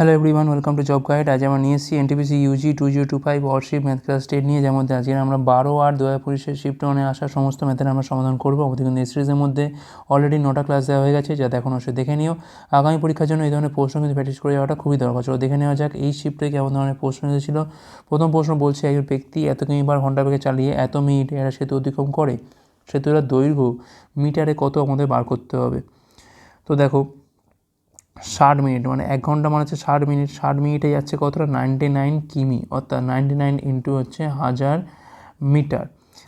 Hello everyone welcome to job guide আজ আমরা নিয়ে এসেছি NTPC UG two zero two five workshop math class ten নিয়ে। যেমন আজকে আমরা বারো আট দু হাজার পঁচিশের শিফট ওয়ানে আসা সমস্ত ম্যাথের আমরা সমাধান করব। আমাদের কিন্তু সিরিজের মধ্যে অলরেডি নটা ক্লাস দেওয়া হয়ে গেছে, যাতে এখন অবশ্যই দেখে নিও। আগামী পরীক্ষার জন্য এই ধরনের প্রশ্ন কিন্তু প্র্যাকটিস করে যাওয়াটা খুবই দরকার। চলো দেখে নেওয়া যাক এই শিফটে কেমন ধরনের প্রশ্ন এসেছিল। প্রথম প্রশ্ন বলছে, একজন ব্যক্তি এত কিমি বার ঘণ্টা বেগে চালিয়ে এত মিনিট এরা সেতু অতিক্রম করে, সেতুর দৈর্ঘ্য মিটারে কত আমাদের বার করতে হবে? তো দেখো ষাট মিনিট মানে এক ঘণ্টা মানে হচ্ছে ষাট মিনিট। ষাট মিনিটে যাচ্ছে কতটা? নাইনটি নাইন কিমি, অর্থাৎ নাইনটি নাইন ইন্টু হচ্ছে হাজার মিটার।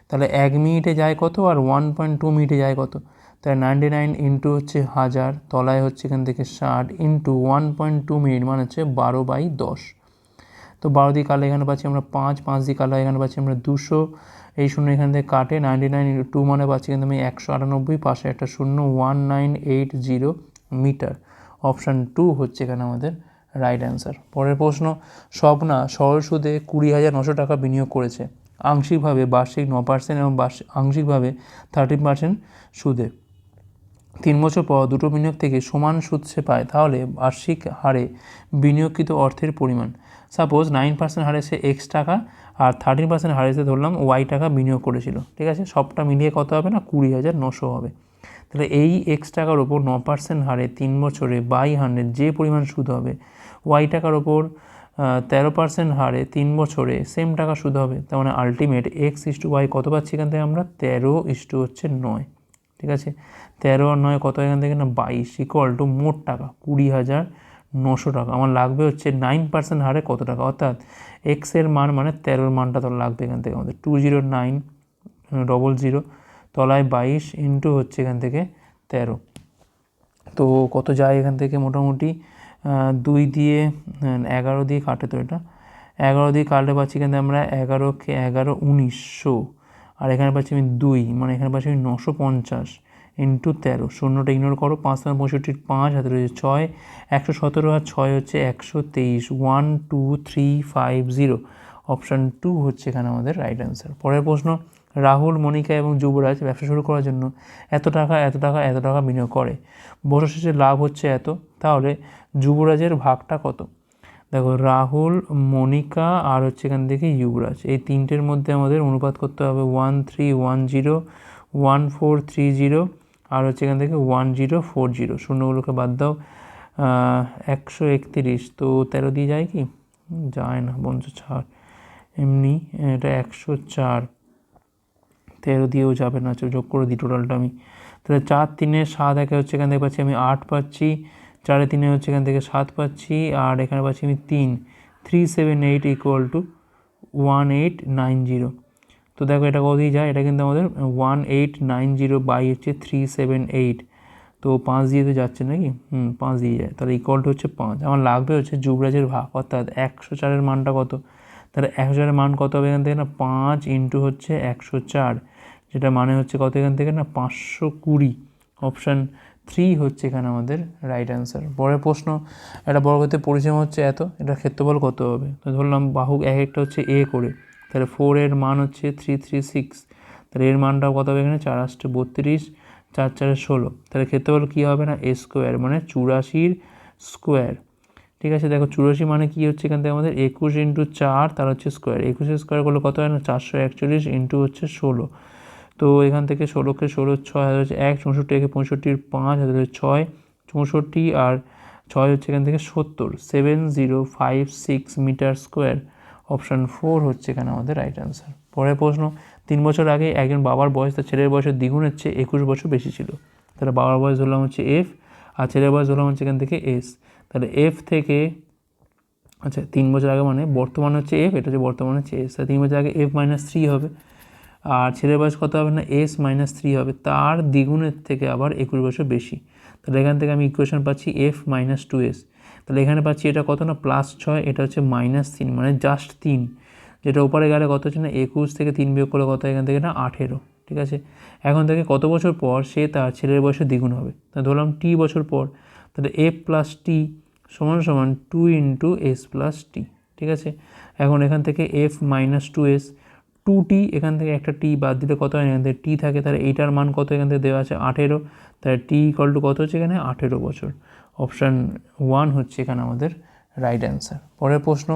তাহলে এক মিনিটে যায় কত আর ওয়ান পয়েন্ট টু মিনিটে যায় কত? তাহলে নাইনটি নাইন ইন্টু হচ্ছে হাজার, তলায় হচ্ছে এখান থেকে ষাট into one point two minute মানে হচ্ছে বারো বাই দশ। তো বারো দিয়ে কালো এখানে পাচ্ছি আমরা পাঁচ পাঁচ দিয়ে কালো এখানে পাচ্ছি আমরা দুশো। এই শূন্য এখান থেকে কাটে, নাইনটি নাইন টু মানে পাচ্ছি কিন্তু আমি একশো আটানব্বই, পাশে একটা শূন্য, one nine eight zero meter. Option two হচ্ছে এখানে আমাদের রাইট অ্যান্সার পরের প্রশ্ন, স্বপ্না সরল সুদে কুড়ি হাজার নশো টাকা বিনিয়োগ করেছে। আংশিকভাবে বার্ষিক ন পার্সেন্ট এবং বার্ষিক আংশিকভাবে থার্টিন পার্সেন্ট সুদে। তিন বছর পর দুটো বিনিয়োগ থেকে সমান সুদ সে পায়, তাহলে বার্ষিক হারে বিনিয়োগকৃত অর্থের পরিমাণ। সাপোজ নাইন পার্সেন্ট হারে সে এক্স টাকা আর থার্টিন পার্সেন্ট হারে সে ধরলাম ওয়াই টাকা বিনিয়োগ করেছিল। ঠিক আছে? সবটা মিলিয়ে কত হবে না? কুড়ি হাজার নশো হবে। তাহলে এই এক্স টাকার ওপর ন পার্সেন্ট হারে তিন বছরে বাই হান্ড্রেড যে পরিমাণ সুদ হবে ওয়াই টাকার ওপর তেরো পার্সেন্ট হারে তিন বছরে সেম টাকা সুদ হবে, তার মানে আলটিমেট এক্স ইস্টু ওয়াই কত পাচ্ছি এখান থেকে আমরা? তেরো ইস্টু হচ্ছে নয়, ঠিক আছে? তেরো আর নয় কত এখান থেকে? না, বাইশ ইকুয়াল টু মোট টাকা, কুড়ি হাজার নশো টাকা, আমার লাগবে হচ্ছে নাইন পার্সেন্ট হারে কত টাকা? অর্থাৎ এক্সের মান মানে তেরোর মানটা তো লাগবে এখান থেকে আমাদের two zero nine double zero তলায় বাইশ ইন্টু হচ্ছে এখান থেকে তেরো। তো কত যায় এখান থেকে মোটামুটি? দুই দিয়ে এগারো দিয়ে কাটে তো এটা। এগারো দিয়ে কাটলে পাচ্ছি এখান থেকে আমরা এগারোকে এগারো উনিশশো। আর এখানে পাচ্ছি আমি দুই মানে এখানে পাচ্ছি আমি নশো পঞ্চাশ ইন্টু তেরো। শূন্যটা ইগনোর করো, পাঁচ নম্বর পঁয়ষট্টির পাঁচ হাতে রয়েছে ছয়, একশো সতেরো আর ছয় হচ্ছে একশো তেইশ। One two three five zero option two হচ্ছে এখানে আমাদের রাইট অ্যান্সার পরের প্রশ্ন রাহুল, মনিকা এবং যুবরাজ ব্যবসা শুরু করার জন্য এত টাকা এত টাকা এত টাকা বিনিয়োগ করে। বছর শেষে লাভ হচ্ছে এত, তাহলে যুবরাজের ভাগটা কত? দেখো, রাহুল, মনিকা আর হচ্ছে এখান থেকে যুবরাজ। এই তিনটের মধ্যে আমাদের অনুপাত করতে হবে one three one zero, one four three zero আর হচ্ছে এখান থেকে ওয়ান জিরো ফোর জিরো। শূন্যগুলোকে বাদ দাও একশো একত্রিশ। তো তেরো দিয়ে যায় কি? যায় না বঞ্চ ছাড় এমনি এটা একশো চার। তেরো দিয়েও যাবে না যোগ করে দিই টোটালটা আমি। তাহলে চার তিনে সাত একে হচ্ছে এখান থেকে পাচ্ছি আমি আট পাচ্ছি, চারে তিনে হচ্ছে এখান থেকে সাত পাচ্ছি, আর এখানে পাচ্ছি আমি তিন। Three seven eight equal to one eight nine zero তো দেখো এটা কতই যায়? এটা কিন্তু আমাদের one eight nine zero by হচ্ছে থ্রি সেভেন এইট তো পাঁচ দিয়ে তো যাচ্ছে নাকি? হুম, পাঁচ দিয়ে যায়। তাহলে ইকুয়াল টু হচ্ছে পাঁচ। আমার লাগবে হচ্ছে যুবরাজের ভাগ, অর্থাৎ একশো চারের মানটা কত? তাহলে একশো চারের মান কত হবে এখান থেকে না? পাঁচ ইন্টু হচ্ছে একশো চার। যেটা মানে হচ্ছে কত এখান থেকে না? পাঁচশো কুড়ি। অপশান থ্রি হচ্ছে এখানে আমাদের রাইট অ্যান্সার পরের প্রশ্ন, একটা বর্গতে পরিসীমা হচ্ছে এত এটা ক্ষেত্রফল কত হবে? তো ধরলাম বাহু এক একটা হচ্ছে এ করে। তাহলে ফোর এর মান হচ্ছে থ্রি থ্রি সিক্স তাহলে এর মানটাও কত হবে এখানে? চার আসছে বত্রিশ, চার, চারে ষোলো। তাহলে ক্ষেত্রফল কী হবে না? এ স্কোয়ার মানে চুরাশির স্কোয়ার ঠিক আছে, দেখো চুরাশি মানে কী হচ্ছে এখান থেকে আমাদের? একুশ ইন্টু চার, তার হচ্ছে স্কোয়ার একুশের স্কোয়ার করলে কত হয় না? চারশো একচল্লিশ ইন্টু হচ্ছে ষোলো। তো এখান থেকে ষোলোকে ষোলো ছয় হাজার হচ্ছে এক, চৌষট্টি একে পঁয়ষট্টির পাঁচ হাজার হচ্ছে ছয়, চৌষট্টি আর ছয় হচ্ছে এখান থেকে সত্তর। Seven zero five six meter square option four হচ্ছে এখানে আমাদের রাইট অ্যান্সার পরের প্রশ্ন, তিন বছর আগে একজন বাবার বয়স তার ছেলের বয়সের দ্বিগুণের চেয়ে একুশ বছর বেশি ছিল। তাহলে বাবার বয়স ধরলাম হচ্ছে এফ আর ছেলের বয়স ধরলাম হচ্ছে এখান থেকে এস তাহলে এফ থেকে আচ্ছা তিন বছর আগে মানে বর্তমান হচ্ছে এফ এটা হচ্ছে বর্তমানে হচ্ছে এস তাহলে তিন বছর আগে এফ মাইনাস থ্রি হবে। আর ছেলের বয়স কত হবে না? এস মাইনাস থ্রি হবে। তার দ্বিগুণের থেকে আবার একুশ বছর বেশি। তাহলে এখান থেকে আমি ইকুয়েশন পাচ্ছি এফ মাইনাস টু এস তাহলে এখানে পাচ্ছি এটা কত না? প্লাস ছয়, এটা হচ্ছে মাইনাস তিন মানে জাস্ট তিন। যেটা ওপরে গেলে কত হচ্ছে না? একুশ থেকে তিন বিয়োগ করলে কত? এখান থেকে না আঠেরো, ঠিক আছে? এখন থেকে কত বছর পর সে তার ছেলের বয়সে দ্বিগুণ হবে। তা ধরলাম টি বছর পর, তাহলে এফ প্লাস টি সমান সমান two into S plus T ঠিক আছে? এখন এখান থেকে F minus two S two T এখান থেকে একটা টি বাদ দিলে কত হয়? এখান থেকে টি থাকে, তাহলে এইটার মান কত? এখান থেকে দেওয়া আছে আঠেরো। তাহলে টি ইকল টু কত হচ্ছে এখানে? আঠেরো বছর। অপশান ওয়ান হচ্ছে এখানে আমাদের রাইট অ্যান্সার পরের প্রশ্ন,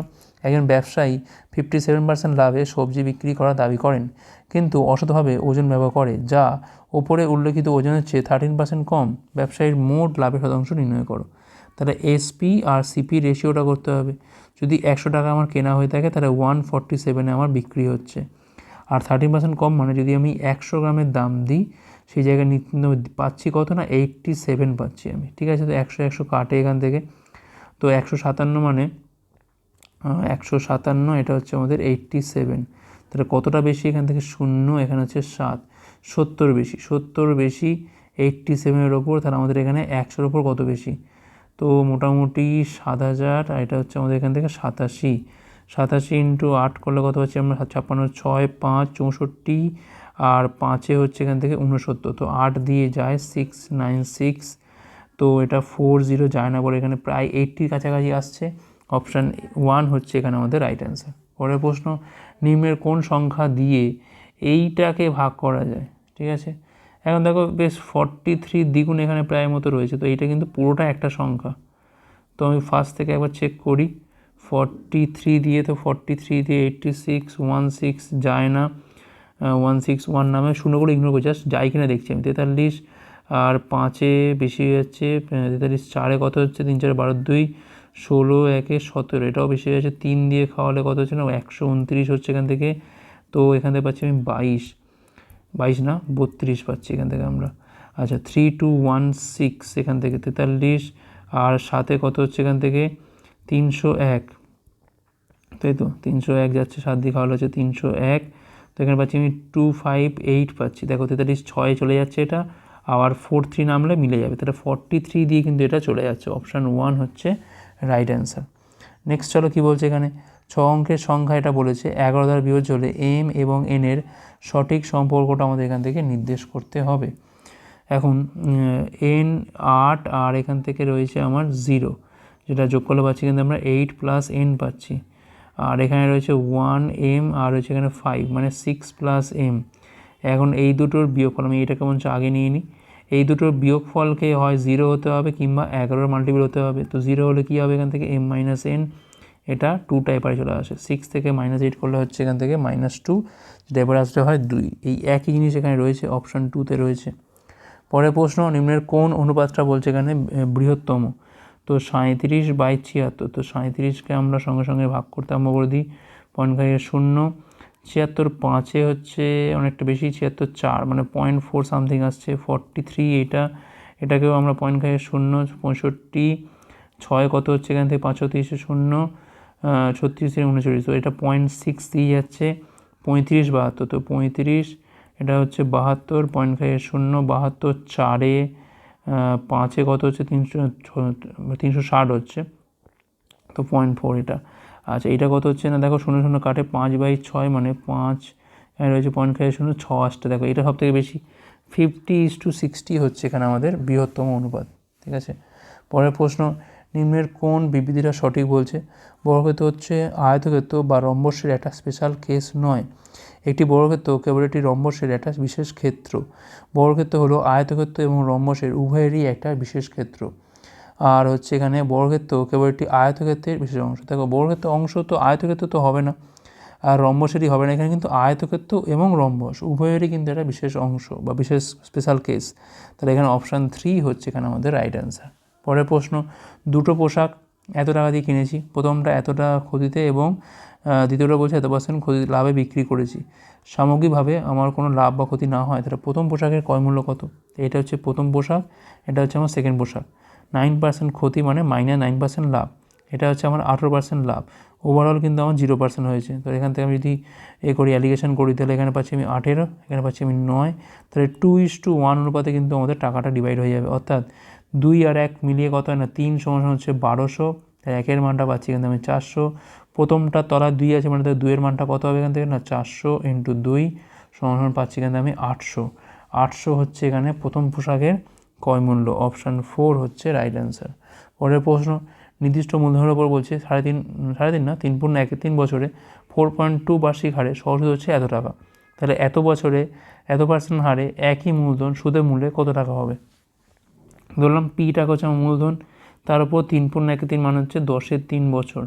একজন ব্যবসায়ী ফিফটি সেভেন পার্সেন্ট লাভে সবজি বিক্রি করার দাবি করেন, কিন্তু অসৎভাবে ওজন ব্যবহার করে, যা ওপরে উল্লেখিত ওজনের চেয়ে থার্টিন পার্সেন্ট কম, ব্যবসায়ীর মোট লাভের শতাংশ নির্ণয় করো। তাহলে এসপি আর সিপি রেশিওটা করতে হবে। যদি একশো টাকা আমার কেনা হয়ে থাকে, তাহলে ওয়ান ফর্টি সেভেনে আমার বিক্রি হচ্ছে। আর থার্টিন পার্সেন্ট কম মানে যদি আমি একশো গ্রামের দাম দিই, সেই জায়গায় পাচ্ছি কত না? এইটটি সেভেন পাচ্ছি আমি। ঠিক আছে? তো একশো একশো কাটে এখান থেকে। তো একশো সাতান্ন মানে একশো সাতান্ন, এটা হচ্ছে আমাদের এইটটি সেভেন তাহলে কতটা বেশি? এখান থেকে শূন্য, এখানে হচ্ছে সাত। সত্তর বেশি। সত্তর বেশি এইটটি সেভেনের ওপর, তাহলে আমাদের এখানে একশোর ওপর কত বেশি? তো মোটামুটি সাত হাজার, আর এটা হচ্ছে আমাদের এখান থেকে সাতাশি। সাতাশি ইন্টু আট করলে কত হচ্ছে আমরা? ছাপ্পান্ন, ছয়, পাঁচ, চৌষট্টি, আর পাঁচে হচ্ছে এখান থেকে উনসত্তর তো আট দিয়ে যায় সিক্স নাইন সিক্স তো এটা ফোর জিরো যায় না বলে এখানে প্রায় এইটটির কাছাকাছি আসছে। অপশান ওয়ান হচ্ছে এখানে আমাদের রাইট অ্যান্সার পরের প্রশ্ন, নিম্নের কোন সংখ্যা দিয়ে এইটাকে ভাগ করা যায়? ঠিক আছে? এখন দেখো বেশ ফর্টি থ্রি দ্বিগুণ এখানে প্রায় মতো রয়েছে, তো এইটা কিন্তু পুরোটা একটা সংখ্যা। তো আমি ফার্স্ট থেকে একবার চেক করি ফর্টি থ্রি দিয়ে তো ফর্টি থ্রি দিয়ে এইটটি সিক্স ওয়ান সিক্স যায় না ওয়ান সিক্স ওয়ান নামে শূন্য করে ইগনোর করে জাস্ট যাই কিনা দেখছি আমি। তেতাল্লিশ, আর পাঁচে বেশি হয়ে যাচ্ছে তেতাল্লিশ চারে কত হচ্ছে? তিন চারে বারো, দুই, ষোলো, একে সতেরো, এটাও বেশি হয়ে যাচ্ছে, তিন দিয়ে খাওয়ালে কত হচ্ছে না? একশো উনত্রিশ হচ্ছে এখান থেকে, তো এখান থেকে পাচ্ছি আমি বাইশ। বাইশ না? বত্রিশ পাচ্ছি এখান থেকে আমরা। আচ্ছা থ্রি টু ওয়ান সিক্স এখান থেকে তেতাল্লিশ, আর সাথে কত হচ্ছে এখান থেকে? তিনশো এক। তাই তো? তিনশো এক যাচ্ছে, সাত দিয়ে খাওয়ালে হচ্ছে তিনশো এক। তো এখানে পাচ্ছি আমি টু ফাইভ এইট পাচ্ছি। দেখো তেতাল্লিশ ছয় চলে যাচ্ছে এটা, আবার ফোর থ্রি নামলে মিলে যাবে। তাহলে ফর্টি থ্রি দিয়ে কিন্তু এটা চলে যাচ্ছে। অপশান ওয়ান হচ্ছে রাইট অ্যান্সার নেক্সট চলো কী বলছে এখানে? ছ অঙ্কের সংখ্যা এটা বলেছে, এগারো দ্বারা বিয়োজ্য হলে এম এবং এন এর সঠিক সম্পর্কটা আমাদের এখান থেকে নির্দেশ করতে হবে। এখন এন আট আর এখান থেকে রয়েছে আমার জিরো, যেটা যোগ করলে পাচ্ছি কিন্তু আমরা এইট প্লাস এন পাচ্ছি। আর এখানে রয়েছে ওয়ান এম আর রয়েছে এখানে ফাইভ মানে সিক্স প্লাস এম এখন এই দুটোর বিয়োগফল, আমি এটা কেমন আগে নিয়ে নিই এই দুটোর বিয়োগফলকে হয় জিরো হতে হবে কিংবা এগারোর মাল্টিপল হতে হবে। তো জিরো হলে কী হবে এখান থেকে? এম মাইনাস এন এটা টু টাইপারে চলে আসে। সিক্স থেকে মাইনাস এইট করলে হচ্ছে এখান থেকে মাইনাস টু যেটা এবার আসলে হয় দুই। এই একই জিনিস এখানে রয়েছে অপশান টুতে রয়েছে। পরের প্রশ্ন, নিম্নের কোন অনুপাতটা বলছে এখানে বৃহত্তম? তো সাঁত্রিশ বাই ছিয়াত্তর, তো সাঁত্রিশকে আমরা সঙ্গে সঙ্গে ভাগ করতে আরম্ভ করে দিই। পয়েন্ট শূন্য। ছিয়াত্তর পাঁচে হচ্ছে অনেকটা বেশি, ছিয়াত্তর চার মানে পয়েন্ট ফোর সামথিং আসছে ফর্টি থ্রি এটা। এটাকেও আমরা পয়েন্ট ফাইভের শূন্য, পঁয়ষট্টি, ছয় কত হচ্ছে এখান থেকে, পাঁচশো তিরিশে শূন্য। ছত্রিশ থেকে উনচল্লিশ, তো এটা পয়েন্ট সিক্স দিয়ে যাচ্ছে, পঁয়ত্রিশ বাহাত্তর, তো পঁয়ত্রিশ, এটা হচ্ছে বাহাত্তর পয়েন্ট ফাইভের শূন্য, বাহাত্তর চারে পাঁচে কত হচ্ছে? তিনশো তিনশো ষাট হচ্ছে, তো পয়েন্ট ফোর এটা। আচ্ছা এটা কত হচ্ছে না? দেখো, শূন্য শূন্য কাটে পাঁচ বাই ছয় মানে পাঁচ রয়েছে পয়েন্ট ফাইভ শূন্য, ছ আসটা দেখো, এটা সব থেকে বেশি। ফিফটি ইস টু সিক্সটি হচ্ছে এখানে আমাদের বৃহত্তম অনুপাত, ঠিক আছে? পরের প্রশ্ন নিম্নের কোন বিবৃতিটা সঠিক বলছে? বর্গক্ষেত্র হচ্ছে আয়তক্ষেত্র বা রম্বসের একটা স্পেশাল কেস নয়। একটি বর্গক্ষেত্র কেবল একটি রম্বসের একটা বিশেষ ক্ষেত্র। বর্গক্ষেত্র হলো আয়তক্ষেত্র এবং রম্বসের উভয়েরই একটা বিশেষ ক্ষেত্র। আর হচ্ছে এখানে বর্গক্ষেত্র কেবল একটি আয়তক্ষেত্রের বিশেষ অংশ। দেখো, বর্গক্ষেত্র অংশ তো আয়তক্ষেত্র তো হবে না। আর রম্বসেরই হবে না। এখানে কিন্তু আয়তক্ষেত্র এবং রম্বস উভয়েরই কিন্তু একটা বিশেষ অংশ বা বিশেষ স্পেশাল কেস তাহলে এখানে অপশান থ্রি হচ্ছে এখানে আমাদের রাইট অ্যান্সার পরের প্রশ্ন, দুটো পোশাক এত টাকা দিয়ে কিনেছি। প্রথমটা এতটা ক্ষতিতে এবং দ্বিতীয়টা বলছে এত পার্সেন্ট ক্ষতি লাভে বিক্রি করেছি। সামগ্রিকভাবে আমার কোনো লাভ বা ক্ষতি না হয়। তাহলে প্রথম পোশাকের ক্রয় মূল্য কত? এটা হচ্ছে প্রথম পোশাক, এটা হচ্ছে আমার সেকেন্ড পোশাক। নাইন পার্সেন্ট ক্ষতি মানে মাইনাস নাইন পার্সেন্ট লাভ। এটা হচ্ছে আমার আঠেরো পার্সেন্ট লাভ। ওভারঅল কিন্তু আমার জিরো পার্সেন্ট হয়েছে। তো এখান থেকে আমি যদি এ করি অ্যালিগেশন করি, তাহলে এখানে পাচ্ছি আমি আঠেরো, এখানে পাচ্ছি আমি নয়। তাহলে টু ইস টু ওয়ান অনুপাতে কিন্তু আমাদের টাকাটা ডিভাইড হয়ে যাবে। অর্থাৎ দুই আর এক মিলিয়ে কত হয় না? তিন সমান হচ্ছে বারোশো। একের মানটা পাচ্ছি কিন্তু আমি চারশো। প্রথমটা তলা দুই আছে মানে দুইয়ের মানটা কত হবে এখান থেকে না? চারশো ইন্টু দুই সমান পাচ্ছি কিন্তু আমি আটশো। আটশো হচ্ছে এখানে প্রথম পোশাকের ক্রয় মূল্য। অপশান ফোর হচ্ছে রাইট অ্যান্সার পরের প্রশ্ন, নির্দিষ্ট মূলধনের ওপর বলছে সাড়ে তিন সাড়ে তিন না? তিন পূর্ণ এক, তিন বছরে ফোর পয়েন্ট টু বার্ষিক হারে সহসুদ হচ্ছে এত টাকা। তাহলে এত বছরে, এত পার্সেন্ট হারে একই মূলধন সুদের মূল্যে কত টাকা হবে? ধরলাম পি টাকা হচ্ছে আমার মূলধন, তার উপর তিন পূর্ণ একে তিন মানে হচ্ছে দশের তিন বছর।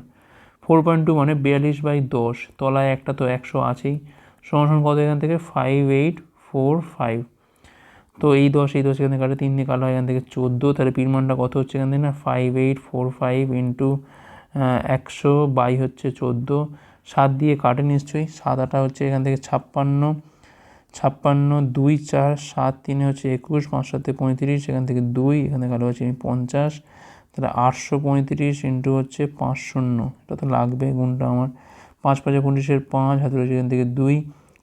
ফোর পয়েন্ট টু মানে বিয়াল্লিশ বাই দশ, তলায় একটা তো একশো আছেই সমান কত এখান থেকে? ফাইভ এইট ফোর ফাইভ তো এই দশ এই দশ এখান থেকে কাটে তিন, দিয়ে কালো হয় এখান থেকে চোদ্দ, তাহলে পির মানটা কত হচ্ছে এখান থেকে? না five eight four five into একশো বাই হচ্ছে চোদ্দ। সাত দিয়ে কাটে নিশ্চয়ই, সাত আটা হচ্ছে এখান থেকে ছাপ্পান্ন। ছাপ্পান্ন, দুই, চার, সাত, তিনে হচ্ছে একুশ, পাঁচ, সাতে পঁয়ত্রিশ, এখান থেকে দুই, এখানে কালো হচ্ছে পঞ্চাশ, তাহলে আটশো পঁয়ত্রিশ ইন্টু হচ্ছে পাঁচ শূন্য, এটা তো লাগবে গুণটা আমার। পাঁচ পাঁচে পঁচিশের পাঁচ, হাতে রয়েছে এখান থেকে দুই,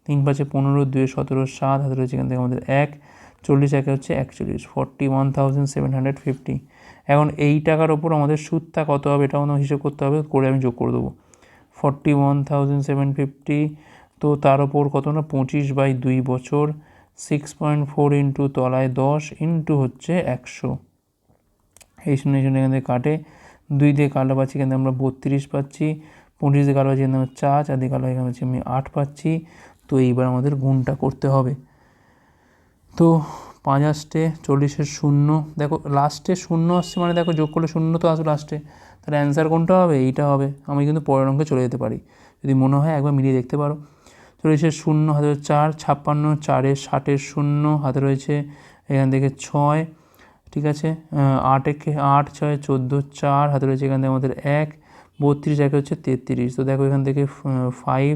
তিন পাঁচে পনেরো দুই সতেরো, সাত, হাতে রয়েছে এখান থেকে আমাদের এক, চল্লিশ একে হচ্ছে একচল্লিশ forty one thousand seven hundred fifty এখন এই টাকার ওপর আমাদের সুদটা কত হবে, এটা আমাদের হিসেব করতে হবে, করে আমি যোগ করে দেবো। Forty one thousand seven fifty তো তার ওপর কত না? পঁচিশ বাই দুই বছর সিক্স পয়েন্ট ফোর ইন্টু তলায় দশ ইন্টু হচ্ছে একশো। এই শূন্য শূন্য এখান থেকে কাটে। দুই দিয়ে কালো পাচ্ছি, এখান আমরা বত্রিশ পাচ্ছি। পঁচিশ দিয়ে কালো পাচ্ছি, এখান চার চার দিয়ে এখানে হচ্ছে আমি আট পাচ্ছি। তো এইবার আমাদের গুণটা করতে হবে। তো পাঁচ আসতে চল্লিশের শূন্য। দেখো লাস্টে শূন্য আসছে মানে দেখো, যোগ করলে শূন্য তো আসবে লাস্টে তাহলে অ্যান্সার কোনটা হবে? এইটা হবে। আমি কিন্তু পরের অঙ্কে চলে যেতে পারি। যদি মনে হয় একবার মিলিয়ে দেখতে পারো। চল্লিশের শূন্য, হাতে রয়েছে চার, ছাপ্পান্ন চারের ষাটের শূন্য, হাতে রয়েছে এখান থেকে ছয়, ঠিক আছে? আট একে আট, ছয়, চোদ্দ, চার, হাতে রয়েছে এখান থেকে আমাদের এক, বত্রিশ, একে হচ্ছে তেত্রিশ। তো দেখো এখান থেকে ফাইভ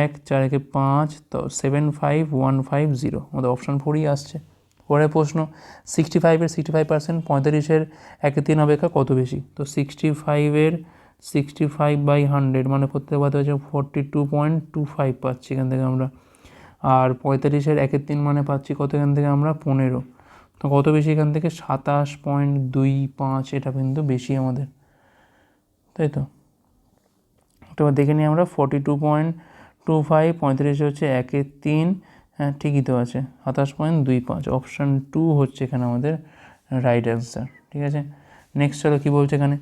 এক, চার একে পাঁচ, তো seven five one five zero আমাদের অপশান ফোরই আসছে। পরের প্রশ্ন সিক্সটি ফাইভের সিক্সটি ফাইভ পার্সেন্ট পঁয়তাল্লিশের একে তিন অপেক্ষা কত বেশি? তো সিক্সটি ফাইভের সিক্সটি ফাইভ বাই হান্ড্রেড মানে করতে পারতে হচ্ছে forty two point two five পাচ্ছি এখান থেকে আমরা। আর পঁয়তাল্লিশের একের তিন মানে পাচ্ছি কত এখান থেকে আমরা? পনেরো। তো কত বেশি এখান থেকে? সাতাশ পয়েন্ট দুই পাঁচ, এটা কিন্তু বেশি আমাদের। তাই তো? তো দেখে নিই আমরা forty two point two five পঁয়ত্রিশে হচ্ছে একের তিন হ্যাঁ ঠিকই তো আছে। সাতাশ পয়েন্ট দুই পাঁচ অপশান টু হচ্ছে এখানে আমাদের রাইট অ্যান্সার ঠিক আছে? নেক্সট চলো কী বলছে এখানে?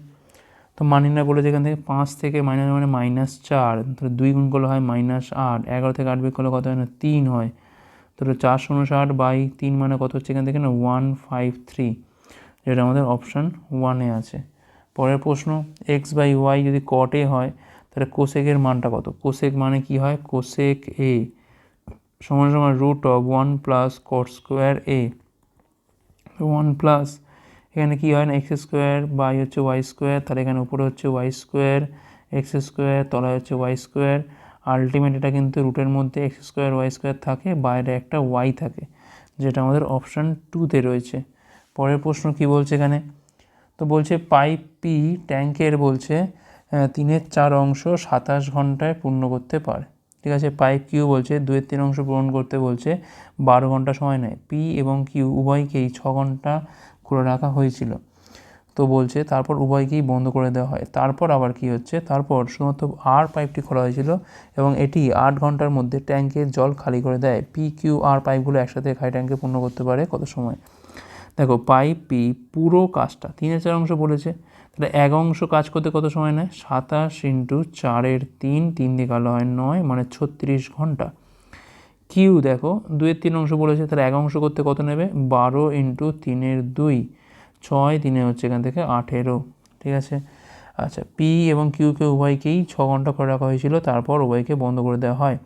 তো মানিনা বলেছে এখান থেকে পাঁচ থেকে মাইনাস মানে মাইনাস চার, তাহলে দুই গুণ করলে হয় মাইনাস আট, এগারো থেকে আট বিয়োগ করলে কত হয় না? তিন হয়। তাহলে চার শূন্য বাই তিন মানে কত হচ্ছে এখান থেকে না? ওয়ান ফাইভ থ্রি যেটা আমাদের অপশান ওয়ানে আছে। পরের প্রশ্ন এক্স বাই ওয়াই যদি কটে হয়, তাহলে কোসেকের মানটা কত? কোসেক মানে কি হয়? কোসেক এ সমান সমান root of one plus cot square A one plus এখানে কী হয় না এক্স স্কোয়ার বাই হচ্ছে ওয়াই স্কোয়ার তাহলে এখানে উপরে হচ্ছে ওয়াই স্কোয়ার এক্স স্কোয়ার তলায় হচ্ছে ওয়াই স্কোয়ার আলটিমেট এটা কিন্তু রুটের মধ্যে এক্স স্কোয়ার ওয়াই স্কোয়ার থাকে, বাইরে একটা ওয়াই থাকে, যেটা আমাদের অপশান টুতে রয়েছে। পরের প্রশ্ন কি বলছে এখানে? তো বলছে পাইপ পি ট্যাঙ্কের বলছে তিনের চার অংশ সাতাশ ঘন্টায় পূর্ণ করতে পারে। ঠিক আছে পাইপ কিউ বলছে দুয়ের তিন অংশ পূরণ করতে বলছে, বারো ঘণ্টা সময় নেয়। পি এবং কিউ উভয়কেই ছ ঘণ্টা খুলে রাখা হয়েছিল। তো বলছে, তারপর উভয়কেই বন্ধ করে দেওয়া হয়। তারপর আবার কি হচ্ছে? তারপর শুধুমাত্র আর পাইপটি খোলা হয়েছিল এবং এটি আট ঘণ্টার মধ্যে ট্যাঙ্কের জল খালি করে দেয়। পি কিউ আর পাইপগুলো একসাথে খাই ট্যাঙ্কে পূর্ণ করতে পারে কত সময়? দেখো পাইপ পি পুরো কাজটা, তিনের চার অংশ বলেছে, তাহলে এক অংশ কাজ করতে কত সময় নেয়? সাতাশ ইন্টু চারের তিন তিন দিয়ে কালো হয় নয় মানে ছত্রিশ ঘণ্টা। কিউ দেখো, দুইয়ের তিন অংশ বলেছে, তাহলে এক অংশ করতে কত নেবে? বারো ইন্টু তিনের দুই। ছয় তিনে হচ্ছে এখান থেকে আঠেরো। ঠিক আছে? আচ্ছা পি এবং কিউকে উভয়কেই ছ ঘণ্টা করে রাখা হয়েছিল, তারপর উভয়কে বন্ধ করে দেওয়া হয়।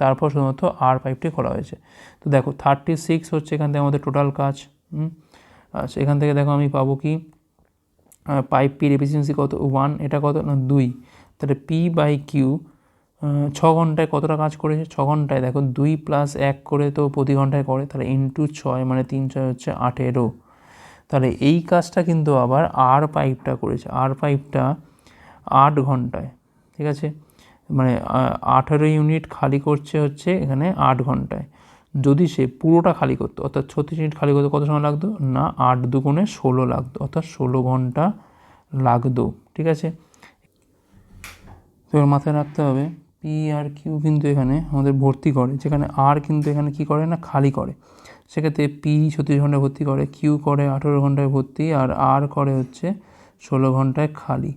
তারপর শুধুমাত্র আর পাইপটি খোলা হয়েছে। তো দেখো থার্টি সিক্স হচ্ছে এখান থেকে আমাদের টোটাল কাজ আচ্ছা এখান থেকে দেখো আমি পাবো কি? পাইপ পির এফিসিয়েন্সি কত? ওয়ান এটা কত? না, দুই। তাহলে পি বাই কিউ ছ ঘন্টায় কতটা কাজ করেছে? ছ ঘন্টায়। দেখো, দুই প্লাস এক করে তো প্রতি ঘন্টায় করে, তাহলে ইন্টু ছয় মানে তিন ছয় হচ্ছে আঠেরো। তাহলে এই কাজটা কিন্তু আবার আর পাইপটা করেছে। আর পাইপটা আট ঘন্টায়, ঠিক আছে? মানে আঠেরো ইউনিট খালি করছে হচ্ছে এখানে আট ঘন্টায়। যদি সে পুরোটা খালি করতো, অর্থাৎ ছত্রিশ মিনিট খালি করতে কত সময় লাগতো? না, আট দুগুণে ষোলো লাগতো, অর্থাৎ ষোলো ঘণ্টা লাগতো, ঠিক আছে? তো এবার মাথায় রাখতে হবে পি আর কিউ কিন্তু এখানে আমাদের ভর্তি করে। যেখানে আর কিন্তু এখানে কি করে না? খালি করে। সেক্ষেত্রে পি ছত্রিশ ঘন্টায় ভর্তি করে কিউ করে আঠেরো ঘন্টায় ভর্তি, আর আর করে হচ্ছে ষোলো ঘন্টায় খালি।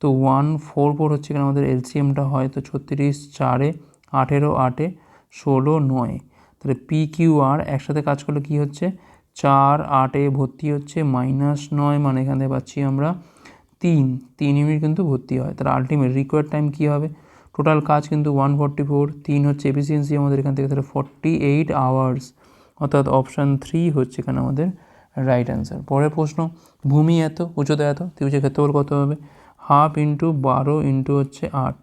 তো ওয়ান ফোর ফোর হচ্ছে এখানে আমাদের এলসিএমটা হয়, তো ছত্রিশ চারে আঠেরো আটে ষোলো নয়। তাহলে পি কিউ আর একসাথে কাজ করলে কী হচ্ছে? চার আটে ভর্তি হচ্ছে, মাইনাস নয় মানে এখানে পাচ্ছি আমরা তিন। তিন ইউনিট কিন্তু ভর্তি হয়। তাহলে আলটিমেট রিকোয়ার্ড টাইম কী হবে? টোটাল কাজ কিন্তু ওয়ান ফর্টি ফোর তিন হচ্ছে এফিসিয়েন্সি আমাদের এখান থেকে তাহলে ফর্টি এইট আওয়ার্স অর্থাৎ অপশান থ্রি হচ্ছে এখানে আমাদের রাইট অ্যান্সার পরের প্রশ্ন, ভূমি এত, উচ্চতা এত, ত্রিভুজের ক্ষেত্রফল কত হবে? হাফ ইন্টু বারো ইন্টু হচ্ছে আট।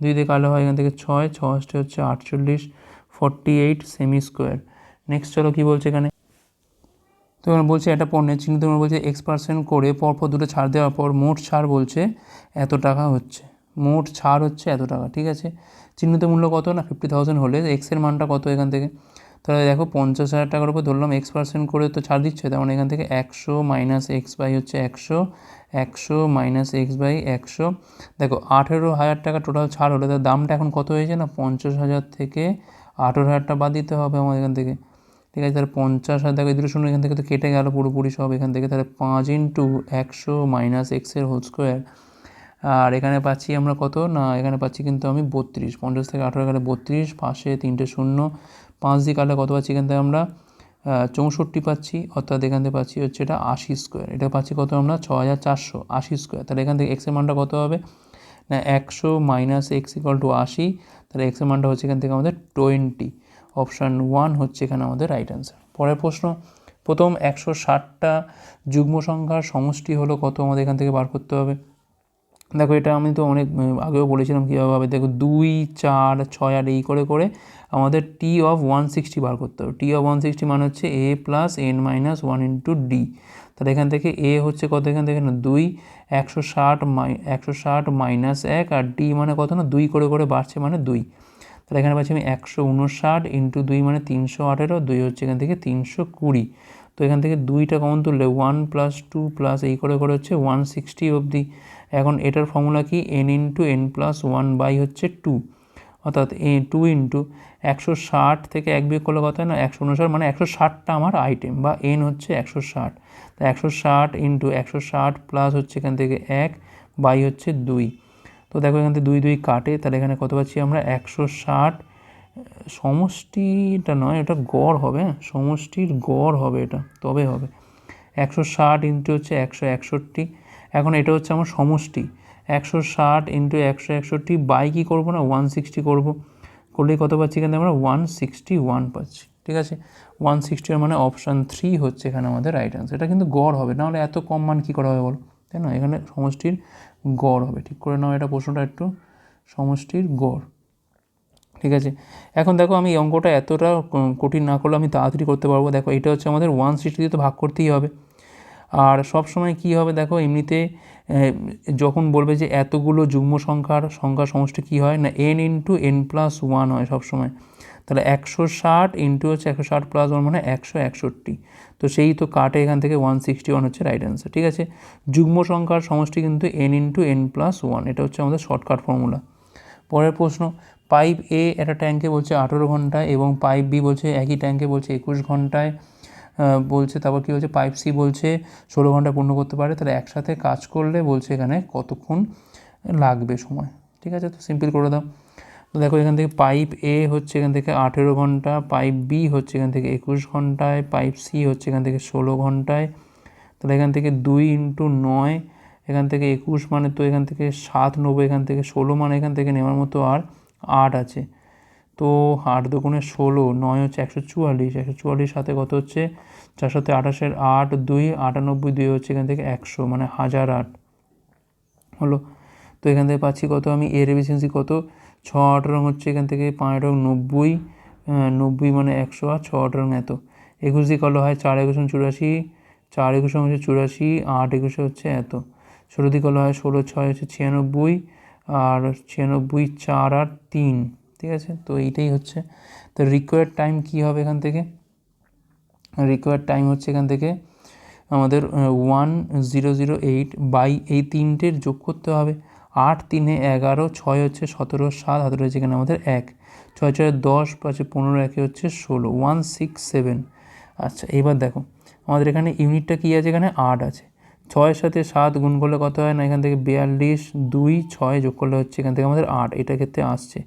দুই দিয়ে কালো হয় এখান থেকে ছয়, ছ অষ্টে হচ্ছে আটচল্লিশ ফর্টি এইট সেমি স্কোয়ার নেক্সট চলো কী বলছে এখানে? তো এবার বলছে একটা পণ্যের চিহ্ন তোমরা বলছে এক্স পার্সেন্ট করে পরপর দুটো ছাড় দেওয়ার পর মোট ছাড় বলছে এত টাকা হচ্ছে। মোট ছাড় হচ্ছে এত টাকা, ঠিক আছে? চিহ্নিত মূল্য কত না? ফিফটি থাউজেন্ড হলে এক্সের মানটা কত এখান থেকে? তাহলে দেখো পঞ্চাশ হাজার টাকার উপর ধরলাম এক্স পার্সেন্ট করে তো ছাড় দিচ্ছে তেমন মানে এখান থেকে একশো মাইনাস এক্স বাই হচ্ছে একশো একশো মাইনাস এক্স বাই একশো। দেখো আঠেরো হাজার টাকা টোটাল ছাড় হলে, তার দামটা এখন কত হয়েছে না? পঞ্চাশ হাজার থেকে আঠেরো হাজারটা বাদ দিতে হবে আমার এখান থেকে, ঠিক আছে? তাহলে পঞ্চাশ হাজার, দেখো দুটো শূন্য এখান থেকে তো কেটে গেল পুরোপুরি সব এখান থেকে, তাহলে পাঁচ ইন্টু একশো মাইনাস এক্সের হোল স্কোয়ার আর এখানে পাচ্ছি আমরা কত? না, এখানে পাচ্ছি কিন্তু আমি বত্রিশ। পঞ্চাশ থেকে আঠেরো গেলে বত্রিশ পাশে তিনটে শূন্য, পাঁচ দিয়ে কাটলে কত পাচ্ছি এখান থেকে আমরা? চৌষট্টি পাচ্ছি, অর্থাৎ এখান থেকে পাচ্ছি হচ্ছে এটা আশি স্কোয়ার এটা পাচ্ছি কত আমরা? ছ হাজার চারশো, আশি স্কোয়ার তাহলে এখান থেকে এক্সের মানটা কত হবে? না, একশো মাইনাস এক্স ইকাল টু আশি। তাহলে এক্সের মানটা হচ্ছে এখান থেকে আমাদের টোয়েন্টি অপশান ওয়ান হচ্ছে এখানে আমাদের রাইট অ্যান্সার পরের প্রশ্ন, প্রথম একশো ষাটটা যুগ্ম সংখ্যার সমষ্টি হলো কত? আমাদের এখান থেকে বার করতে হবে। দেখো এটা আমি তো অনেক আগেও বলেছিলাম কীভাবে হবে। দেখো দুই, চার, ছয় আর এই করে করে আমাদের টি অফ ওয়ান সিক্সটি বার করতে হবে। টি অফ ওয়ান সিক্সটি মানে হচ্ছে a plus n minus one into d তাহলে এখান থেকে এ হচ্ছে কত? এখান থেকে না, দুই, একশো ষাট মাই, একশো ষাট মাইনাস এক আর ডি মানে কত না, দুই করে করে বাড়ছে মানে দুই। তাহলে এখানে পাচ্ছি আমি একশো উনষাট ইন্টু দুই মানে তিনশো আঠেরো, দুই হচ্ছে এখান থেকে তিনশো কুড়ি। তো এখান থেকে দুইটা কমন তুললে ওয়ান প্লাস টু প্লাস এই করে করে হচ্ছে ওয়ান সিক্সটি অবধি। এখন এটার ফর্মুলা কি? N into n plus one by হচ্ছে টু অর্থাৎ এ টু ইন্টু একশো ষাট থেকে এক বিয়োগ করলে কত না? একশো উনষাট মানে একশো ষাটটা আমার আইটেম বা এন হচ্ছে একশো ষাট। তা একশো ষাট ইন্টু একশো ষাট প্লাস হচ্ছে এখান থেকে এক বাই হচ্ছে দুই। তো দেখো এখান থেকে দুই দুই কাটে, তাহলে এখানে কত পাচ্ছি আমরা? একশো ষাট। সমষ্টিটা নয়, এটা গড় হবে হ্যাঁ? সমষ্টির গড় হবে এটা, তবে হবে। একশো ষাট ইন্টু হচ্ছে একশো একষট্টি। এখন এটা হচ্ছে আমার সমষ্টি। একশো ষাট ইন্টু একশো একষট্টি, বাই কী করব না? ওয়ান সিক্সটি করব। করলেই কত পাচ্ছি এখানে আমরা? ওয়ান সিক্সটি ওয়ান পাচ্ছি। ঠিক আছে? ওয়ান সিক্সটির মানে অপশান থ্রি হচ্ছে এখানে আমাদের রাইট আনসার এটা কিন্তু গড় হবে। নাহলে এত কম মান কী করা হবে বলো? তাই না? এখানে সমষ্টির গড় হবে। ঠিক করে নাও এটা প্রশ্নটা একটু। সমষ্টির গড়। ঠিক আছে? এখন দেখো আমি অঙ্কটা এতটা কঠিন না করলে আমি তাড়াতাড়ি করতে পারব। দেখো এটা হচ্ছে আমাদের ওয়ান সিক্সটি দিয়ে তো ভাগ করতেই হবে। আর সব সময় কী হবে দেখো, এমনিতে যখন বলবে যে এতগুলো যুগ্ম সংখ্যার সংখ্যা সমষ্টি কী হয়, না n into n plus one হয় সবসময় তাহলে একশো ষাট ইন্টু হচ্ছে একশো ষাট প্লাস ওয়ান মানে একশো একষট্টি। তো সেই তো কাটে এখান থেকে ওয়ান সিক্সটি ওয়ান হচ্ছে রাইট অ্যান্সার ঠিক আছে? যুগ্ম সংখ্যার সমষ্টি কিন্তু n into n plus one এটা হচ্ছে আমাদের শর্টকাট ফর্মুলা পরের প্রশ্ন, পাইপ এ একটা ট্যাঙ্কে বলছে আঠেরো ঘন্টায় এবং পাইপ বি বলছে একই ট্যাঙ্কে বলছে একুশ ঘন্টায়। বলছে, তারপর কী হচ্ছে পাইপ সি বলছে, ষোলো ঘণ্টা পূর্ণ করতে পারে, তাহলে একসাথে কাজ করলে বলছে এখানে কতক্ষণ লাগবে সময়। ঠিক আছে, তো সিম্পল করে দাও। তো দেখো এখান থেকে পাইপ এ হচ্ছে এখান থেকে আঠেরো ঘণ্টা, পাইপ বি হচ্ছে এখান থেকে একুশ ঘন্টায়, পাইপ সি হচ্ছে এখান থেকে ষোলো ঘন্টায়। তাহলে এখান থেকে দুই ইন্টু নয়, এখান থেকে একুশ মানে তো এখান থেকে সাত নেব এখান থেকে ষোলো মানে এখান থেকে নেওয়ার মতো আর আট আছে। তো আট দুগুণে ষোলো, নয় হচ্ছে একশো চুয়াল্লিশ একশো চুয়াল্লিশ সাথে কত হচ্ছে? চার সাথে আঠাশের আট, দুই, আটানব্বই, দুই হচ্ছে এখান থেকে একশো মানে হাজার আট। হলো? তো এখান থেকে পাচ্ছি কত আমি? এর এফিসিয়েন্সি কত? ছ, আট রং হচ্ছে এখান থেকে পাঁচ রং নব্বই নব্বই মানে একশো আর ছ, আট রং এত। একুশ দিয়ে কলো হয় চার একুশ চুরাশি, চার একুশ হচ্ছে চুরাশি, আট একুশে হচ্ছে এত। ষোলো দিয়ে কলো হয় ষোলো, ছয় হচ্ছে ছিয়ানব্বই, আর ছিয়ানব্বই, চার আর তিন। ঠিক আছে? তো এইটাই হচ্ছে। তো রিকোয়ার্ড টাইম কী হবে এখান থেকে? রিকোয়ার্ড টাইম হচ্ছে এখান থেকে আমাদের one zero zero eight by এই তিনটের যোগ করতে হবে। আট, তিনে এগারো, ছয় হচ্ছে সতেরো, সাত হাতে রয়েছে এখানে আমাদের এক। ছয় ছয়, দশ, পাঁচে পনেরো, একে হচ্ছে ষোলো। ওয়ান সিক্স সেভেন আচ্ছা এবার দেখো, আমাদের এখানে ইউনিটটা কী আছে? এখানে আট আছে। ছয়ের সাথে সাত গুণ করলে কত হয় না? এখান থেকে বিয়াল্লিশ, দুই, ছয় যোগ করলে হচ্ছে এখান থেকে আমাদের আট এটা ক্ষেত্রে আসছে।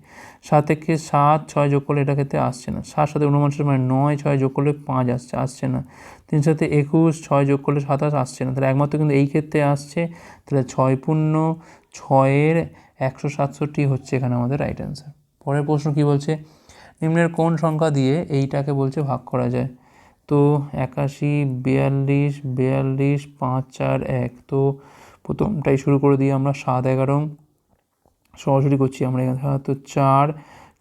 সাত থেকে সাত, ছয় যোগ করলে এটা ক্ষেত্রে আসছে না। সাত সাথে উনপঞ্চাশ মানে নয়, ছয় যোগ করলে পাঁচ আসছে আসছে না। তিন সাথে একুশ, ছয় যোগ করলে সাতাশ, আসছে না। তাহলে একমাত্র কিন্তু এই ক্ষেত্রে আসছে। তাহলে ছয় পূর্ণ ছয়ের একশো সাতষট্টি হচ্ছে এখানে আমাদের রাইট অ্যান্সার পরের প্রশ্ন কি বলছে? নিম্নের কোন সংখ্যা দিয়ে এইটাকে বলছে ভাগ করা যায়? তো একাশি, বিয়াল্লিশ বিয়াল্লিশ, পাঁচ, চার, এক। তো প্রথমটাই শুরু করে দিয়ে আমরা সাত, এগারো। সরাসরি করছি আমরা এখানে। তো চার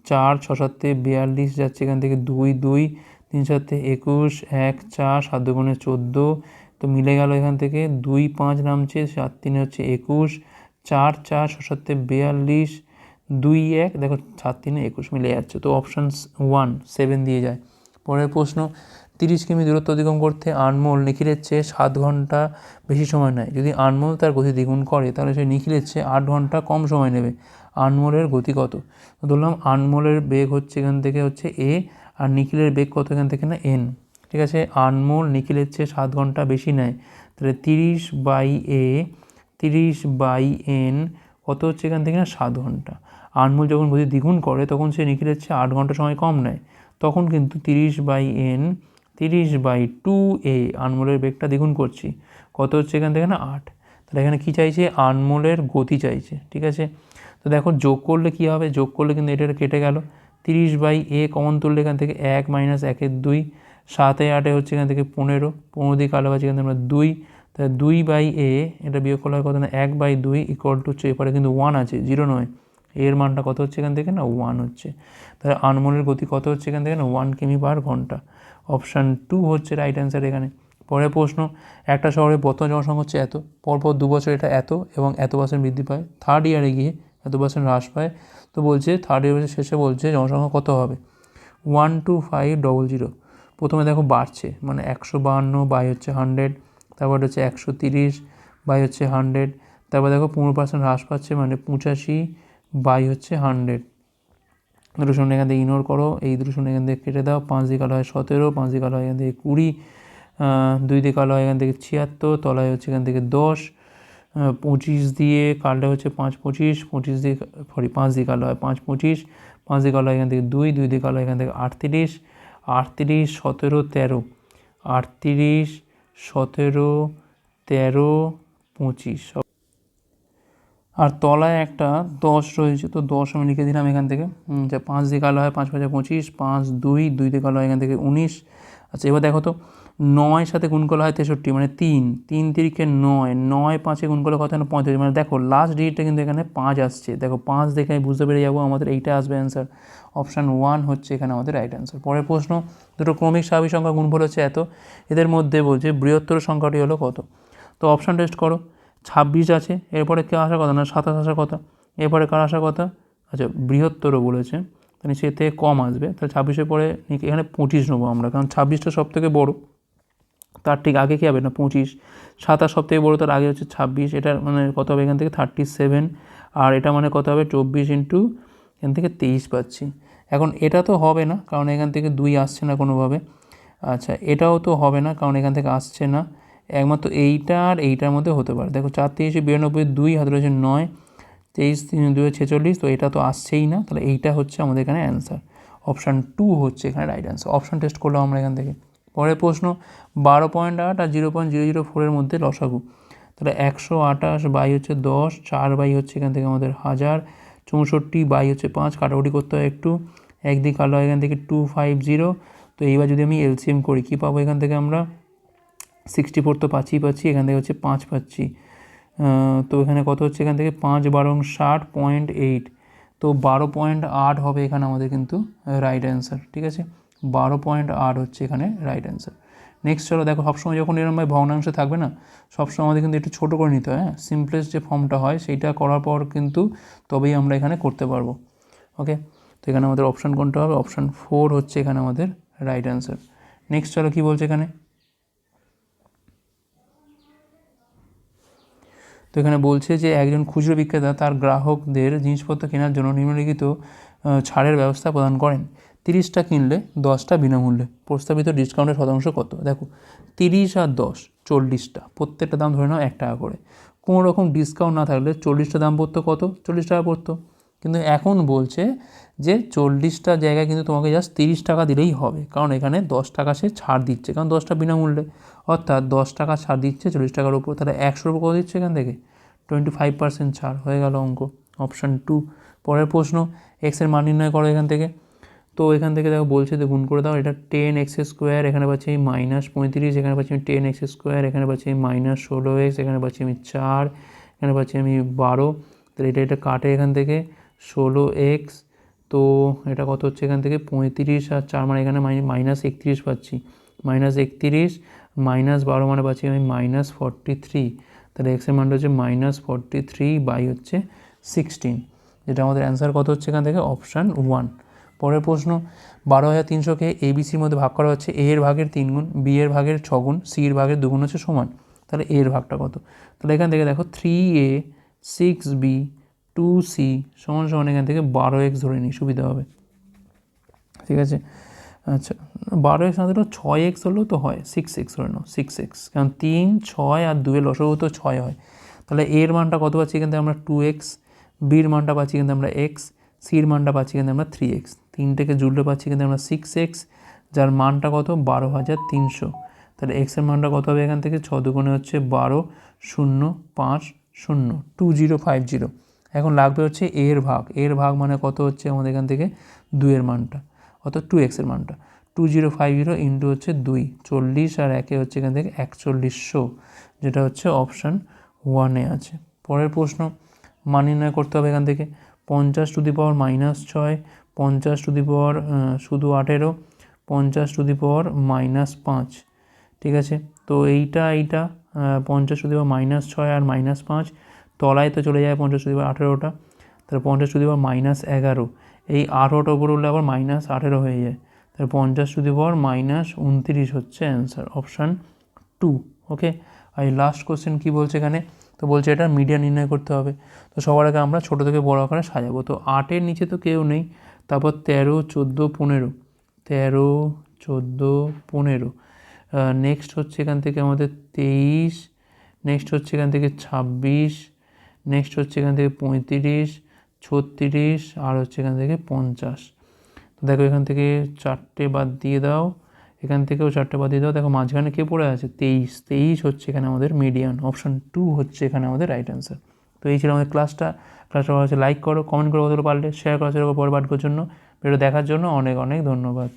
চার, ছ, সাতে বিয়াল্লিশ যাচ্ছে এখান থেকে দুই দুই, তিন, সাতে একুশ, এক, চার, সাত দুগুণে চোদ্দ। তো মিলে গেল এখান থেকে দুই, পাঁচ নামছে, সাত, তিনে হচ্ছে একুশ, চার চার, ছ, সাতে বিয়াল্লিশ, দুই, এক, দেখো সাত, তিনে, একুশ মিলে যাচ্ছে। তো অপশান ওয়ান সেভেন দিয়ে যায়। পরের প্রশ্ন তিরিশ কিমি দূরত্ব অতিক্রম করতে আনমোল নিখিলের চেয়ে সাত ঘণ্টা বেশি সময় নেয়। যদি আনমোল তার গতি দ্বিগুণ করে, তাহলে সে নিখিলের চেয়ে আট ঘণ্টা কম সময় নেবে। আনমোলের গতি কত? ধরলাম আনমোলের বেগ হচ্ছে এখান থেকে হচ্ছে এ, আর নিখিলের বেগ কত এখান থেকে না? এন। ঠিক আছে? আনমোল নিখিলের চেয়ে সাত ঘণ্টা বেশি নেয়। তাহলে তিরিশ বাই এ, তিরিশ বাই এন কত হচ্ছে এখান থেকে না? সাত ঘণ্টা। আনমোল যখন গতি দ্বিগুণ করে, তখন সে নিখিলের চেয়ে আট ঘণ্টা সময় কম নেয়। তখন কিন্তু তিরিশ বাই এন তিরিশ বাই টু এ আনমোলের বেগটা দ্বিগুণ করছি। কত হচ্ছে এখান থেকে না? আট। তাহলে এখানে কী চাইছে? আনমোলের গতি চাইছে, ঠিক আছে? তো দেখো, যোগ করলে কী হবে? যোগ করলে কিন্তু এটা কেটে গেল। তিরিশ বাই এ কমন তুললে এখান থেকে এক মাইনাস একের দুই, সাতে আটে হচ্ছে এখান থেকে পনেরো পনেরো দিয়ে কালো আছে এখান থেকে আমরা দুই। তাহলে দুই বাই এ, এটা বিয়োগ করলে হয় কত না? এক বাই দুই ইকুয়াল টু হচ্ছে এরপরে কিন্তু ওয়ান আছে জিরো নয়। এর মানটা কত হচ্ছে এখান থেকে না? ওয়ান হচ্ছে। তাহলে আনমোলের গতি কত হচ্ছে এখান থেকে না? ওয়ান কিমি পার ঘণ্টা। অপশান টু হচ্ছে রাইট অ্যান্সার এখানে। পরের প্রশ্ন, একটা শহরে বর্তমান জনসংখ্যা হচ্ছে এত, পরপর দু বছর এটা এত এবং এত পার্সেন্ট বৃদ্ধি পায়। থার্ড ইয়ারে গিয়ে এত পার্সেন্ট হ্রাস পায়। তো বলছে থার্ড ইয়ারের শেষে বলছে জনসংখ্যা কত হবে? One two five double zero প্রথমে দেখো বাড়ছে মানে একশো বাহান্ন বাই হচ্ছে হান্ড্রেড তারপর হচ্ছে একশো তিরিশ বাই হচ্ছে হান্ড্রেড তারপর দেখো পনেরো পার্সেন্ট হ্রাস পাচ্ছে মানে পঁচাশি বাই হচ্ছে হান্ড্রেড। দুটো শূন্য এখান থেকে ইগনোর করো, এই দুটো শূন্য এখান থেকে কেটে দাও, পাঁচ দিকে কালো হয় সতেরো, পাঁচ দিকে কালো হয় এখান থেকে কুড়ি দুই দিকে কালো হয় এখান থেকে ছিয়াত্তর, তলায় হচ্ছে এখান থেকে দশ পঁচিশ দিয়ে কালটা হচ্ছে পাঁচ পঁচিশ পঁচিশ দিয়ে সরি, পাঁচ দিয়ে কালো হয় পাঁচ পঁচিশ, পাঁচ দিয়ে কালো হয় এখান থেকে দুই দুই দিয়ে কালো হয় এখান থেকে আটত্রিশ আটত্রিশ, সতেরো, তেরো, আটত্রিশ, সতেরো, তেরো, পঁচিশ আর তলায় একটা দশ রয়েছে, তো দশ আমি লিখে দিলাম এখান থেকে। যা পাঁচ দিয়ে কালো হয়, পাঁচ পাঁচে পঁচিশ, পাঁচ দুই দুই দিয়ে কালো হয় এখান থেকে উনিশ। আচ্ছা এবার দেখো তো, নয় সাথে গুণ করলে হয় তেষট্টি মানে তিন। তিন তিরিখে নয় নয় পাঁচে গুণ করলে কত না পঁয়ত্রিশ মানে দেখো লাস্ট ডিজিটটা কিন্তু এখানে পাঁচ আসছে। দেখো, পাঁচ দেখে আমি বুঝতে পেরে যাব, আমাদের এইটা আসবে অ্যান্সার অপশান ওয়ান হচ্ছে এখানে আমাদের রাইট অ্যান্সার পরের প্রশ্ন, দুটো ক্রমিক স্বাভাবিক সংখ্যা গুণফল হচ্ছে এত। এদের মধ্যে বলছে বৃহত্তর সংখ্যাটি হলো কত? তো অপশান টেস্ট করো। ছাব্বিশ আছে, এরপরে কে আসার কথা না, সাতাশ আসার কথা, এরপরে কার আসার কথা? আচ্ছা বৃহত্তর বলেছে, তাহলে সে থেকে কম আসবে, তাহলে ছাব্বিশের পরে এখানে পঁচিশ নেব আমরা, কারণ ছাব্বিশটা সব থেকে বড়ো, তার ঠিক আগে কী হবে না, পঁচিশ, সাতাশ সব থেকে বড়ো, তার আগে হচ্ছে ছাব্বিশ, এটার মানে কত হবে, এখান থেকে থার্টি সেভেন আর এটা মানে কত হবে, চব্বিশ ইন্টু এখান থেকে তেইশ পাচ্ছি, এখন এটা তো হবে না, কারণ এখান থেকে দুই আসছে না কোনোভাবে আচ্ছা এটাও তো হবে না, কারণ এখান থেকে আসছে না একমাত্র এইটা আর এইটার মধ্যে হতে পারে। দেখো চার তেইশে বিরানব্বই, দুই, হাতে রয়েছে নয়, তেইশ, তিন, দুই, ছেচল্লিশ, তো এটা তো আসছেই না। তাহলে এইটা হচ্ছে আমাদের এখানে অ্যান্সার অপশান টু হচ্ছে এখানে রাইট অ্যান্সার অপশান টেস্ট করলাম আমরা এখান থেকে। পরের প্রশ্ন, বারো পয়েন্ট আট আর জিরো পয়েন্ট জিরো জিরো ফোরের মধ্যে লসাগু। তাহলে একশো আঠাশ বাই হচ্ছে দশ, চার বাই হচ্ছে এখান থেকে আমাদের হাজার, চৌষট্টি বাই হচ্ছে পাঁচ, কাটাকুটি করতে হয় একটু। একদিক হয় এখান থেকে টু ফাইভ জিরো তো এইবার যদি আমি এলসিএম করি, কী পাবো এখান থেকে আমরা? সিক্সটি ফোর তো পাচ্ছিই পাচ্ছি, এখান থেকে হচ্ছে পাঁচ পাচ্ছি। তো এখানে কত হচ্ছে? এখান থেকে পাঁচ বারো ষাট পয়েন্ট এইট। তো বারো পয়েন্ট আট হবে এখানে আমাদের কিন্তু রাইট অ্যান্সার, ঠিক আছে? বারো পয়েন্ট আট হচ্ছে এখানে রাইট অ্যান্সার। নেক্সট চলো দেখো, সবসময় যখন এরকমভাবে ভগ্নাংশ থাকবে না, সবসময় আমাদের কিন্তু একটু ছোটো করে নিতে হয় হ্যাঁ? সিম্পলেস্ট যে ফর্মটা হয়, সেইটা করার পর কিন্তু তবেই আমরা এখানে করতে পারব ওকে তো এখানে আমাদের অপশান কোনটা হবে? অপশান ফোর হচ্ছে এখানে আমাদের রাইট অ্যান্সার নেক্সট চলো কী বলছে এখানে? তো এখানে বলছে যে একজন খুচরো বিক্রেতা তার গ্রাহকদের জিনিসপত্র কেনার জন্য নিম্নলিখিত ছাড়ের ব্যবস্থা প্রদান করেন। তিরিশটা কিনলে দশটা বিনামূল্যে। প্রস্তাবিত ডিসকাউন্টের শতাংশ কত? দেখো, তিরিশ আর দশ, চল্লিশটা। প্রত্যেকটা দাম ধরে নাও এক টাকা করে। কোনো রকম ডিসকাউন্ট না থাকলে চল্লিশটা দাম পড়তো কত? চল্লিশ টাকা পড়তো। কিন্তু এখন বলছে যে চল্লিশটা জায়গায় কিন্তু তোমাকে জাস্ট তিরিশ টাকা দিলেই হবে। কারণ এখানে দশ টাকা সে ছাড় দিচ্ছে। কারণ দশটা বিনামূল্যে। অর্থাৎ দশ টাকা ছাড় দিচ্ছে, চল্লিশ টাকার উপর, তাহলে একশোর উপর কত দিচ্ছে এখান থেকে? টোয়েন্টি ফাইভ পার্সেন্ট ছাড়, হয়ে গেল অঙ্ক। অপশান টু পরের প্রশ্ন এক্সের মান নির্ণয় করো এখান থেকে। তো এখান থেকে দেখো বলছে যে গুণ করে দাও, এটা টেন এক্স স্কোয়ার এখানে পাচ্ছি আমি মাইনাস পঁয়ত্রিশ, এখানে পাচ্ছি আমি টেন এক্স স্কোয়ার এখানে পাচ্ছি আমি মাইনাস ষোলো এক্স এখানে পাচ্ছি আমি চার, এখানে পাচ্ছি আমি বারো। তাহলে এটা এটা কাটে এখান থেকে ষোলো এক্স তো এটা কত হচ্ছে এখান থেকে পঁয়ত্রিশ আর চার মানে এখানে মাইনাস একত্রিশ পাচ্ছি। মাইনাস একত্রিশ মাইনাস বারো মানে পাচ্ছি আমি মাইনাস ফর্টি থ্রি তাহলে এক্সের মানটা হচ্ছে মাইনাস ফর্টি থ্রি বাই হচ্ছে সিক্সটিন যেটা আমাদের অ্যান্সার কত হচ্ছে এখান থেকে? অপশান ওয়ান পরের প্রশ্ন, বারো হাজার তিনশোকে এ বি সির মধ্যে ভাগ করা হচ্ছে এ এর ভাগের তিন গুণ বি এর ভাগের ছ গুণ সি এর ভাগের দুগুণ হচ্ছে সমান। তাহলে এর ভাগটা কত? তাহলে এখান থেকে দেখো three a six b two c সমান সমান এখান থেকে বারো এক্স ধরে নিই, সুবিধা হবে। ঠিক আছে? আচ্ছা বারো এক্স না ছয় এক্স হলেও তো হয় সিক্স এক্স ধরে নাও সিক্স এক্স কারণ তিন, ছয় আর দুয়ের লসগু তো ছয় হয়। তাহলে এর মানটা কত পাচ্ছি কিন্তু আমরা টু এক্স বির মানটা পাচ্ছি কিন্তু আমরা এক্স সির মানটা পাচ্ছি কিন্তু আমরা থ্রি এক্স তিনটেকে জুড়লে পাচ্ছি কিন্তু আমরা সিক্স এক্স যার মানটা কত? বারো হাজার তিনশো। তাহলে এক্সের মানটা কত হবে এখান থেকে? ছ হচ্ছে বারো, শূন্য, পাঁচ, শূন্য টু জিরো ফাইভ জিরো এখন লাগবে হচ্ছে এর ভাগ। এর ভাগ মানে কত হচ্ছে? আমাদের এখান থেকে দুইয়ের মানটা। অর্থাৎ টু এক্সের মানটা। Two zero five zero into হচ্ছে দুই, চল্লিশ আর একে হচ্ছে এখান থেকে একচল্লিশশো, যেটা হচ্ছে অপশান ওয়ানে আছে। পরের প্রশ্ন, মান নির্ণয় করতে হবে এখান থেকে। পঞ্চাশ টু দি পাওয়ার মাইনাস ছয়, পঞ্চাশ টু দি পাওয়ার শুধু আঠেরো, পঞ্চাশ টু দি পাওয়ার মাইনাস পাঁচ। ঠিক আছে? তো এইটা এইটা পঞ্চাশ টু দি পাওয়ার মাইনাস ছয় আর মাইনাস পাঁচ, তলায় তো চলে যায় পঞ্চাশ টু দি পাওয়ার আঠেরোটা। তাহলে পঞ্চাশ টু দি পাওয়ার মাইনাস এগারো, এই আঠারোটা উপর উঠলে আবার মাইনাস আঠেরো হয়ে যায়। তাহলে পঞ্চাশ টু দি পাওয়ার মাইনাস উনত্রিশ হচ্ছে অ্যান্সার অপশান টু ওকে আর লাস্ট কোশ্চেন কী বলছে এখানে? তো বলছে এটা মিডিয়া নির্ণয় করতে হবে। তো সবার আগে আমরা ছোটো থেকে বড় আকারে সাজাবো। তো আটের নিচে তো কেউ নেই। তারপর তেরো, চোদ্দ, পনেরো। তেরো, চোদ্দ, পনেরো। নেক্সট হচ্ছে এখান থেকে আমাদের তেইশ। নেক্সট হচ্ছে এখান থেকে ছাব্বিশ। নেক্সট হচ্ছে এখান থেকে পঁয়ত্রিশ। ছত্রিশ আর হচ্ছে এখান থেকে পঞ্চাশ। তো দেখো এখান থেকে চারটে বাদ দিয়ে দাও। এখান থেকেও চারটে বাদ দিয়ে দাও। দেখো মাঝখানে কে পড়ে আছে? তেইশ। তেইশ হচ্ছে এখানে আমাদের মিডিয়ান অপশান টু হচ্ছে এখানে আমাদের রাইট অ্যান্সার তো এই ছিল আমাদের ক্লাসটা ক্লাসটা ভালো হচ্ছে লাইক করো কমেন্ট করো কতগুলো পারলে শেয়ার করা সেরকম পরে পাঠকর জন্য। ভিডিও দেখার জন্য অনেক অনেক ধন্যবাদ।